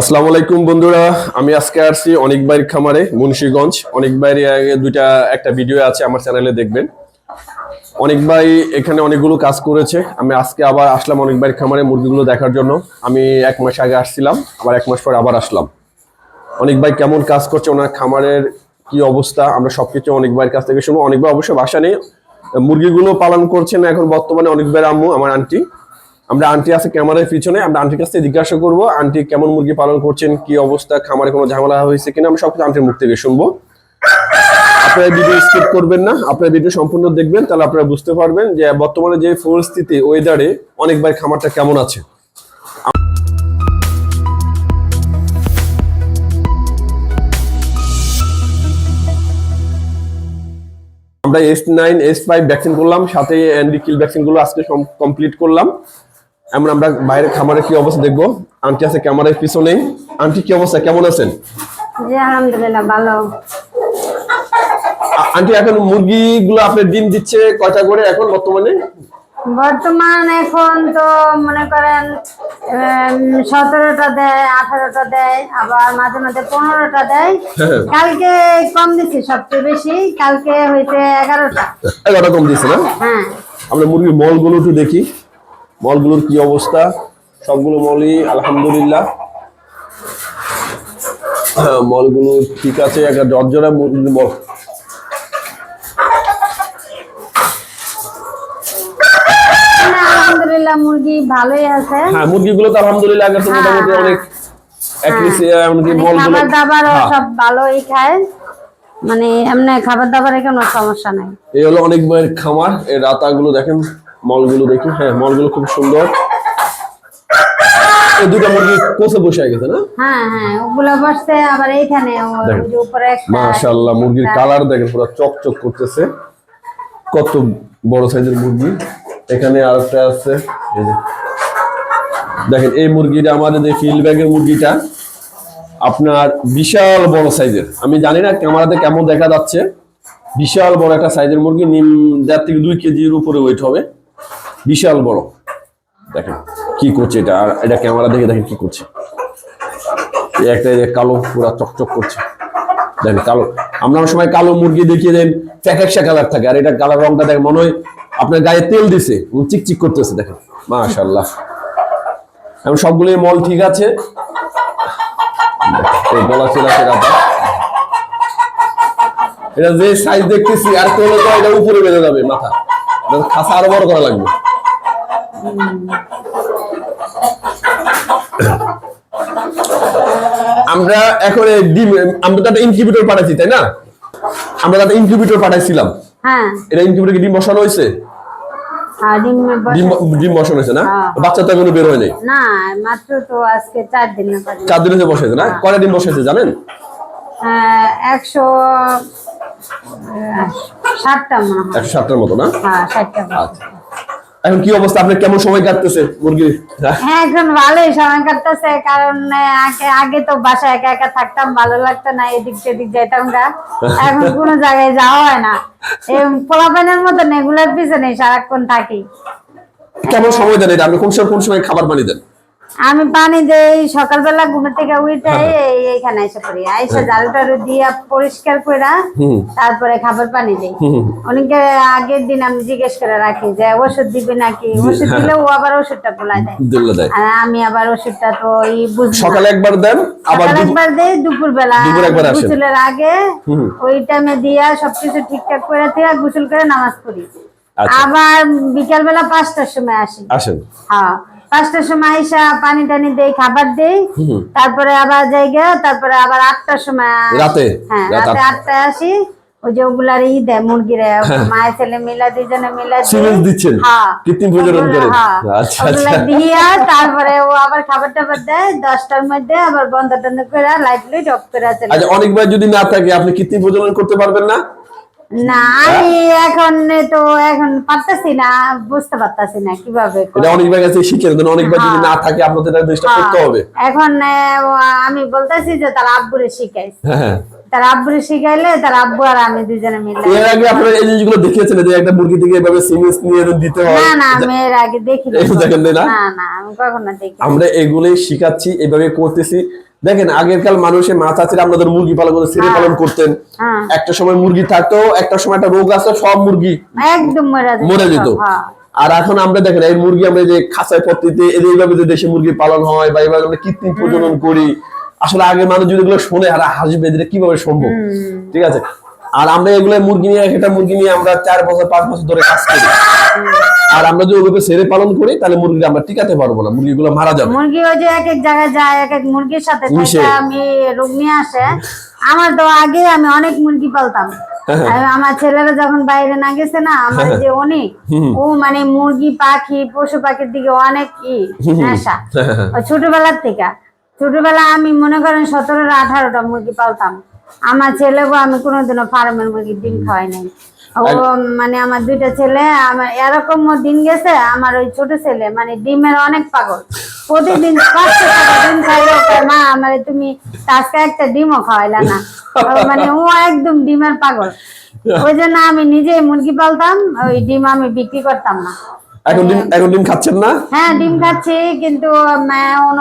আসসালামু আলাইকুম বন্ধুরা, আমি আজকে আসছি অনেক বাইর খামারে, মুন্সিগঞ্জ। অনেক বাইরে দুইটা, একটা ভিডিও আছে, আমার চ্যানেলে দেখবেন। অনেক ভাই এখানে অনেকগুলো কাজ করেছে। আমি আজকে আবার আসলাম অনেক বাইর খামারে মুরগিগুলো দেখার জন্য। আমি এক মাস আগে আসছিলাম, আবার এক মাস পর আবার আসলাম। অনেক ভাই কেমন কাজ করছে ওনার খামারের কি অবস্থা, আমরা সবকিছু অনেক ভাইয়ের কাছ থেকে শুনব। অনেক ভাই অবশ্য বাসা নেই মুরগিগুলো পালন করছেন এখন বর্তমানে অনেক ভাইয়ের আম্মু, আমার আন্টি আমরা আন্টি আছে ক্যামেরার পিছনে, আমরা আন্টির কাছ থেকে জিজ্ঞাসা করব, আন্টি কেমন মুরগি পালন করছেন, কি অবস্থা, খামারে কোনো ঝামেলা হয়েছে কিনা, আমরা সবকিছু আন্টির মুখ থেকে শুনব। আপনারা ভিডিও স্কিপ করবেন না, আপনারা ভিডিও সম্পূর্ণ দেখবেন, তাহলে আপনারা বুঝতে পারবেন যে বর্তমানে যে পরিস্থিতি ওয়েদারে অনেকবার খামারটা কেমন আছে। আমরা S nine S five vaccine করলাম, সাথে অ্যান্ডি কিল ভ্যাকসিন আজকে কমপ্লিট করলাম। এমন আমরা বাইরে খামারে কি অবস্থা দেখব? আন্টি আছে ক্যামেরার পিছনেই। আন্টি কি অবস্থা? কেমন আছেন? জি আলহামদুলিল্লাহ ভালো। আন্টি এখন মুরগিগুলো আপনার ডিম দিচ্ছে কয়টা করে এখন বর্তমানে? বর্তমান এখন তো মনে করেন সতেরোটা দেয় আঠারোটা দেয় আবার মাঝে মাঝে পনেরোটা দেয়। হ্যাঁ। কালকে কম দিছি সবচেয়ে বেশি। কালকে হয়েছে এগারোটা। এগারোটা কম দিচ্ছে না? হ্যাঁ। আমরা মুরগির মলগুলো একটু দেখি। মলগুলোর কি অবস্থা? সবগুলো মলই আলহামদুলিল্লাহ। হ্যাঁ, মলগুলো ঠিক আছে একটা জর্জরা মল। আলহামদুলিল্লাহ মুরগি ভালোই আছে। হ্যাঁ মুরগিগুলো তো আলহামদুলিল্লাহ আগে তো হ্যাঁ, মোটামুটি। অনেক মানে খাবার দাবার সব ভালোই খায়। মানে এমনি খাবার দাবারে কোনো সমস্যা নাই। এই হলো অনেক খামার এই রাতাগুলো দেখেন। মলগুলো দেখি। হ্যাঁ মলগুলো খুব সুন্দর। এই দুটো মুরগি কোষে বসে গেছে না? হ্যাঁ হ্যাঁ ওগুলো বসছে আবার এইখানে। যে উপরে একটা মাশাআল্লাহ মুরগির কালার দেখেন পুরো চকচক করতেছে। কত বড় সাইজের মুরগি। এখানে আরেকটা আছে এই যে। দেখেন এই মুরগিটা আমাদের যে ফিল ব্যাগের মুরগিটা আপনার বিশাল বড় সাইজের। আমি জানি না ক্যামেরাতে কেমন দেখা যাচ্ছে। বিশাল বড় একটা সাইজের মুরগি নিম দেড় থেকে দুই কেজির উপরে ওয়েট হবে। বিশাল বড়। দেখেন কি করছে এটা, আর এটা ক্যামেরা দেখে দেখেন কি করছে। একটা কালো, পুরা চকচক করছে। দেখেন কালো, আমরা সময় কালো মুরগি দেখিয়ে দেন ফ্যাকাশা কালার থাকে, আর এটা কালার রংটা দেখেন, মনে হয় আপনার গায়ে তেল দিছে চিকচিক করতেছে, দেখেন। মাশাল্লাহ এখন সবগুলোই মল ঠিক আছে। এটা যে সাইজ দেখতেছি, আর তো হলে তো এটা উপরে বেঁধে যাবে মাথা। খাসা আরও বড় করা লাগবে। আমরা এখন ডিম আমরা তো একটা ইনকিউবেটর পাঠাইছি তাই না? আমরা তো একটা ইনকিউবেটর পাঠাইছিলাম। হ্যাঁ। এটা ইনকিউবেটর কি ডিম বসানো হয়েছে? ডিম বসে- ডিম ডিম বসানো হয়েছে না? হ্যাঁ। বাচ্চা তো এখনও বের হয় না মাত্র তো আজকে চার দিন পারি চার দিন হচ্ছে বসাইছে না? কয়টা ডিম বসাইছে জানেন? একশো সাতটার মতো না? হ্যাঁ মতো। আচ্ছা। এখন কি অবস্থা? আপনার কেমন সময় কাটতেছে মুরগি? হ্যাঁ এখন ভালোই সময় কাটতেছে কারণ আগে আগে তো বাসায় একা একা থাকতাম ভালো লাগতো না এদিক সেদিক যাইতাম গা। এখন কোনো জায়গায় যাওয়া হয় না। পোলাপানের মতন এগুলোর পিছনে সারাক্ষণ থাকি। কেমন সময় দেন এটা? আপনি কোন সময় কোন সময় খাবার পানি দেন? আমি পানি দেই সকালবেলা ঘুম থেকে উঠে এই- এইখানে এসে পড়ি। আইসা জাল টালু দিয়া পরিষ্কার করে তারপরে খাবার পানি দেই। অনেকে আগের দিন আমি জিজ্ঞেস করে রাখি যে ওষুধ দিবে নাকি? ওষুধ দিলে ও আবার ওষুধটা বলা দেয়। আর আমি আবার ওষুধটা তো ওই বুঝি। সকালে একবার দেন আবার দুপুর- একবার দেই দুপুর বেলা দুপুর একবার আসেন। গোসলের আগে ওই টাইমে দিয়া সবকিছু ঠিকঠাক করে দিয়ে গোসল করে নামাজ পড়ি। আচ্ছা। আবার বিকাল বেলা পাঁচটার সময় আসি। আসেন। হ্যাঁ। পাঁচটার সময় আইসা পানি টানি দেই খাবার দেই তারপরে আবার জায়গা তারপরে আবার আটটার সময় রাতে? হ্যাঁ রাত আটটায় আসি ওই যে ওগুলার ই দেয় মুরগিরে মায়ের ছেলে মিলা দুজনে মিলা। সিরিঞ্জ দিচ্ছেন? হ্যাঁ কৃত্রিম প্রজনন করেন? হ্যাঁ আচ্ছা, ওগুলা আচ্ছা। দিয়া তারপরে ও আবার খাবার টাবার দেয় দশটার মধ্যে আবার বন্ধ টন্ধ করে লাইট লাইট অফ করে চলে আচ্ছা অনেকবার যদি না থাকে আপনি কৃত্রিম প্রজনন করতে পারবেন না না আমি এখন তো এখন পারতেছি না বুঝতে পারতাছি না কীভাবে কাছে যদি হ্যাঁ। না থাকে আপনাদের চেষ্টা করতে হবে। এখন আমি বলতেছি যে তার আব্বুরে শিখাইছে। হ্যাঁ হ্যাঁ। তার আব্বুরে শিখাইলে তার আব্বু আর আমি দুজনে মিলে। এর আগে আপনারা এই জিনিসগুলো দেখিয়েছেন যে একটা মুরগি থেকে এভাবে সিমিস নিয়ে দিতে হয়। না না আমি এর আগে দেখি এই দেখেন না? না না আমি কখনো দেখি আমরা এগুলোই শিখাচ্ছি এভাবে করতেছি। দেখেন আগেরকাল মানুষের মা চাচিরা আমাদের মুরগি পালন করতে ছেড়ে পালন করতেন। হ্যাঁ। একটা সময় মুরগি থাকতো একটা সময় একটা রোগ আসতো সব মুরগি একদম মরে যেত। হ্যাঁ। আর এখন আমরা দেখেন এই মুরগি আমরা যে খাঁচায় পত্রিতে এইভাবে যে দেশি মুরগি পালন হয় বা এইভাবে আমরা কৃত্রিম প্রজনন করি আসলে আগে মানুষ যদি এগুলো শোনে আর হাসবে এটা কীভাবে সম্ভব? ঠিক আছে? আর আমরা এগুলো মুরগি নিয়ে একটা মুরগি নিয়ে আমরা চার বছর পাঁচ বছর ধরে কাজ করি। আর আমরা যদি ওইভাবে ছেড়ে পালন করি তাহলে মুরগিটা আমরা টিকাতে পারব না মুরগিগুলো মারা যাবে। মুরগি ওই যে এক এক জায়গায় যায় এক এক মুরগির সাথে আমি রোগ নিয়ে আসে। আমার তো আগে আমি অনেক মুরগি পালতাম। আমার ছেলেরা যখন বাইরে না গেছে না আমার যে অনেক ও মানে মুরগি পাখি পশু পাখির দিকে অনেক ই নেশা। ছোটবেলার থেকে। ছোটবেলা আমি মনে করেন সতেরোটা আঠারোটা মুরগি পালতাম। আমার ছেলেকে আমি কোনোদিনও ফার্মের মুরগির ডিম খাওয়াই নাই। ও মানে আমার দুইটা ছেলে আমার এরকম দিন গেছে আমার ওই ছোট ছেলে মানে ডিমের অনেক পাগল। প্রতিদিন পাঁচশো টাকা ডিম খাইলেও মা আমার তুমি আজকে একটা ডিমও খাওয়াইলা না। মানে ও একদম ডিমের পাগল। ওই জন্য আমি নিজেই মুরগি পালতাম ওই ডিম আমি বিক্রি করতাম না। এখন ডিম এখন ডিম খাচ্ছেন না? হ্যাঁ ডিম খাচ্ছি কিন্তু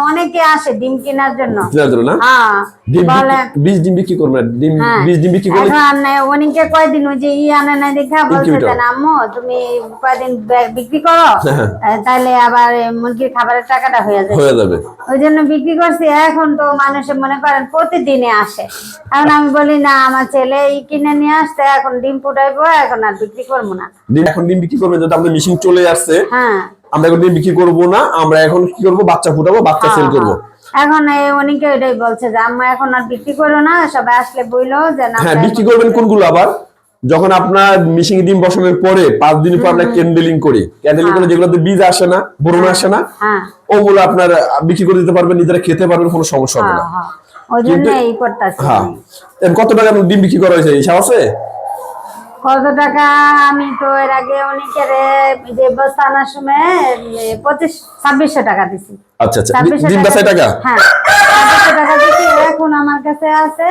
অনেকে আসে ডিম কেনার জন্য। জানার জন্য না? হ্যাঁ ডিম বীজ ডিম বিক্রি করবেন না। ডিম হ্যাঁ। বীজ ডিম বিক্রি করলে এখন অনেকে কয়দিন ওই যে ই আনে না দেখা বলছে। যে, আম্মু তুমি কয়দিন বিক্রি করো? হ্যাঁ। তাহলে আবার মুরগির খাবারের টাকাটা হয়ে যায় হয়ে যাবে। ওই জন্য বিক্রি করছি এখন তো মানুষে মনে করেন প্রতিদিনে আসে। এখন আমি বলি না আমার ছেলে ই কিনে নিয়ে আসতে এখন ডিম ফুটাইবো এখন আর বিক্রি করব না। ডিম এখন ডিম বিক্রি করবেন যেটা আমাদের মেশিন চলে আসছে হ্যাঁ। আমরা এখন বিক্রি করব না আমরা এখন কি করব? বাচ্চা ফুটাবো বাচ্চা সেল করব। এখন অনেকে এটাই বলছে যে আম্মা এখন আর বিক্রি করো না সবাই আসলে বইলো যে না হ্যাঁ বিক্রি করবেন কোনগুলো আবার? যখন আপনার মিশিং ডিম বসানোর পরে পাঁচ দিন পর আমরা ক্যান্ডেলিং করি। ক্যান্ডেলিং করে যেগুলোতে বীজ আসে না বোরন আসে না হ্যাঁ। ওগুলো আপনার বিক্রি করে দিতে পারবেন নিজেরা খেতে পারবেন কোনো সমস্যা হবে না। হ্যাঁ হ্যাঁ। ওই জন্য এই করতেছি হ্যাঁ। কত টাকা ডিম বিক্রি করা হয়েছে? হিসাব আছে? কত টাকা? আমি তো এর আগে অনেকের যে বস্তা সময় পঁচিশ ছাব্বিশশো টাকা দিছি। আচ্ছা আচ্ছা। ছাব্বিশশো ডিম বেচায় টাকা হ্যাঁ টাকা দিছি এখন আমার কাছে আছে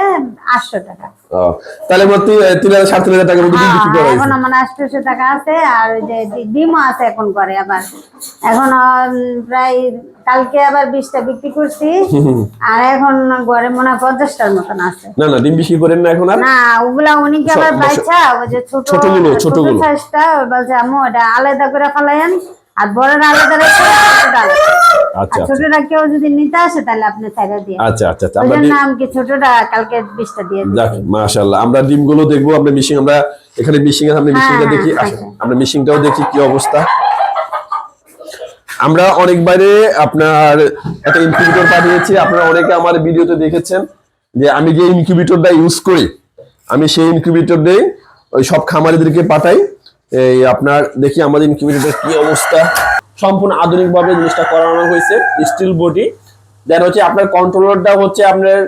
আটশো টাকা। তাহলে মোট তিন তিন হাজার সাড়ে তিন হাজার টাকার মতো ডিম বিক্রি করা এখন আমার আটশোশো টাকা আছে আর যে ডি- আছে এখন করে আবার। এখন প্রায় কালকে আবার বিশটা বিক্রি করছি। আর এখন ঘরে মনে হয় পঞ্চাশটার মতন আছে। না না ডিম বিক্রি করেন না এখন আর? না ওগুলা অনেকে আবার বাইছা ওই যে ছোট ওই বলছে আম্মু এটা আলাদা করে ফেলাইন আর আলাদা রেখে আলাদা। আচ্ছা আচ্ছা। ছোটটা কেউ যদি নিতে আসে তাহলে আপনি দিয়ে আচ্ছা আচ্ছা আচ্ছা আমরা ডিম আমি কি ছোটটা? কালকে বিশটা দিয়ে দিই যাক মাশাআল্লাহ আমরা দেখব আমরা মিশিং আমরা এখানে মিশিং আছে আমরা মিশিংটা হ্যাঁ, দেখি হ্যাঁ, আমরা মিশিংটাও দেখি কি অবস্থা। আমরা অনেক বাইরে আপনার একটা ইনকিউবেটর পাঠিয়েছি আপনারা অনেকে আমার ভিডিওতে দেখেছেন যে আমি যে ইনকিউবেটরটা ইউজ করি আমি সেই ইনকিউবেটর দিয়ে ওই সব খামারিদেরকে পাঠাই। এই আপনার দেখি আমাদের ইনকিউবেটরের কি অবস্থা। সম্পূর্ণ আধুনিকভাবে জিনিসটা করানো হয়েছে স্টিল বডি দেন হচ্ছে আপনার কন্ট্রোলারটা হচ্ছে আপনার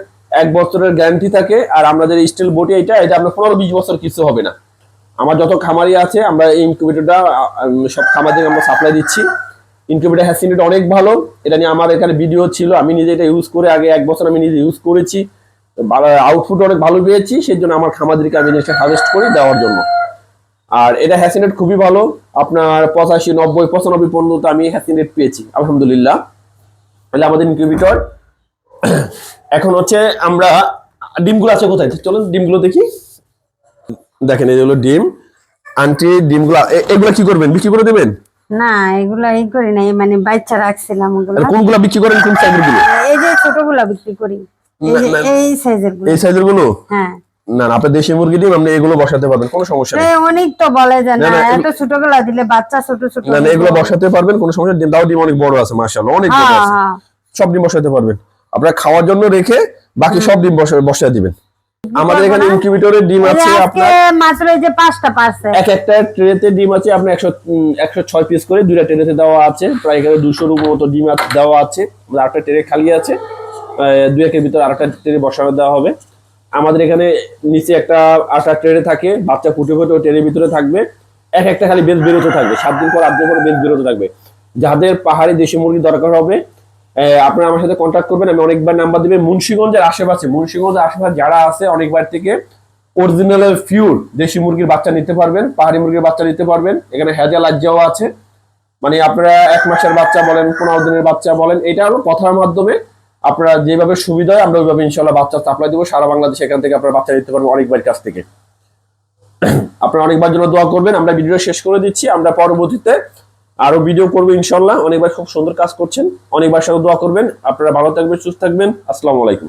এক বছরের গ্যারান্টি থাকে, আর আমাদের স্টিল বডি এটা এটা আপনার পনেরো বিশ বছর কিছু হবে না। আমার যত খামারি আছে, আমরা এই ইনকিউবেটরটা সব খামারদের আমরা সাপ্লাই দিচ্ছি। ইনকিউবেটর হ্যাসিনেট অনেক ভালো। এটা নিয়ে আমার এখানে ভিডিও ছিল, আমি নিজে এটা ইউজ করে আগে এক বছর আমি নিজে ইউজ করেছি। আউটপুট অনেক ভালো পেয়েছি সেই জন্য আমার খামারদেরকে আমি জিনিসটা সাজেস্ট করি দেওয়ার জন্য। আর এটা হ্যাসিনেট খুবই ভালো। আপনার পঁচাশি নব্বই পঁচানব্বই পর্যন্ত আমি হ্যাসিনেট পেয়েছি আলহামদুলিল্লাহ। তাহলে আমাদের ইনকিউবেটর এখন হচ্ছে আমরা ডিমগুলো আছে কোথায়? চলুন ডিমগুলো দেখি। দেখেন এই হলো ডিম। আন্টি ডিমগুলো এগুলো কি করবেন? বিক্রি করে দেবেন? না এগুলা এই করি নাই মানে বাচ্চা রাখছিলাম ওগুলা। কোনগুলো বিক্রি করেন কোন সাইজেরগুলো? এই যে ছোটগুলা বিক্রি করি। না, না। এই সাইজেরগুলো। এই সাইজেরগুলো? হ্যাঁ। না না আপনার দেশি মুরগি ডিম আপনি এগুলো বসাতে পারবেন কোনো সমস্যা নেই। অনেক তো বলে যে না, না না, এত দিলে বাচ্চা ছোট ছোট না না এগুলো বসাতে পারবেন কোনো সমস্যা নেই। ডিম দাও ডিম অনেক বড় আছে মাশাআল্লাহ অনেক বড় হ্যাঁ আছে। হ্যাঁ। সব ডিম বসাতে পারবেন। আপনারা খাওয়ার জন্য রেখে বাকি সব ডিম বসা- বসায় দিবেন। আমাদের এখানে ইনকিউবেটরের ডিম আছে আপনার মাত্র এই যে পাঁচটা পারছে। এক একটা ট্রেতে ডিম আছে আপনার একশো উম, একশো ছয় পিস করে দুইটা ট্রেতে দেওয়া আছে। প্রায় এখানে দুশোর মতো ডিম আ- দেওয়া আছে। আমাদের আরেকটা ট্রে খালি আছে। দুই একের ভিতরে আরেকটা ট্রে বসানো দেওয়া হবে। আমাদের এখানে নিচে একটা আটা ট্রেনে থাকে, বাচ্চা ফুটে ফুটে ট্রের ভিতরে থাকবে। এক একটা খালি বেশ বেরোতে থাকবে। সাত দিন পর, আট দিন পর বেশ বেরোতে থাকবে। যাদের পাহাড়ি দেশি মুরগি দরকার হবে আপনারা আমার সাথে কন্ট্যাক্ট করবেন। আমি অনেকবার নাম্বার দিবেন। মুন্সিগঞ্জের আশেপাশে মুন্সিগঞ্জের আশেপাশে যারা আছে, অনেকবার থেকে অরিজিনাল ফিউর দেশি মুরগির বাচ্চা নিতে পারবেন, পাহাড়ি মুরগির বাচ্চা নিতে পারবেন। এখানে হেজা লাজ্জাও আছে। মানে আপনারা এক মাসের বাচ্চা বলেন, পনেরো দিনের বাচ্চা বলেন, এটা হলো কথার মাধ্যমে আপনারা যেভাবে সুবিধা হয়, আমরা ওইভাবে ইনশাল্লাহ বাচ্চা সাপ্লাই দেবো। সারা বাংলাদেশ এখান থেকে আপনারা বাচ্চা দিতে পারবেন অনেকবার কাছ থেকে। আপনারা অনেকবার জন্য দোয়া করবেন। আমরা ভিডিও শেষ করে দিচ্ছি। আমরা পরবর্তীতে আরও ভিডিও করব ইনশাল্লাহ অনেকবার খুব সুন্দর কাজ করছেন। অনেকবার সাথে দোয়া করবেন। আপনারা ভালো থাকবেন, সুস্থ থাকবেন। আসসালামু আলাইকুম।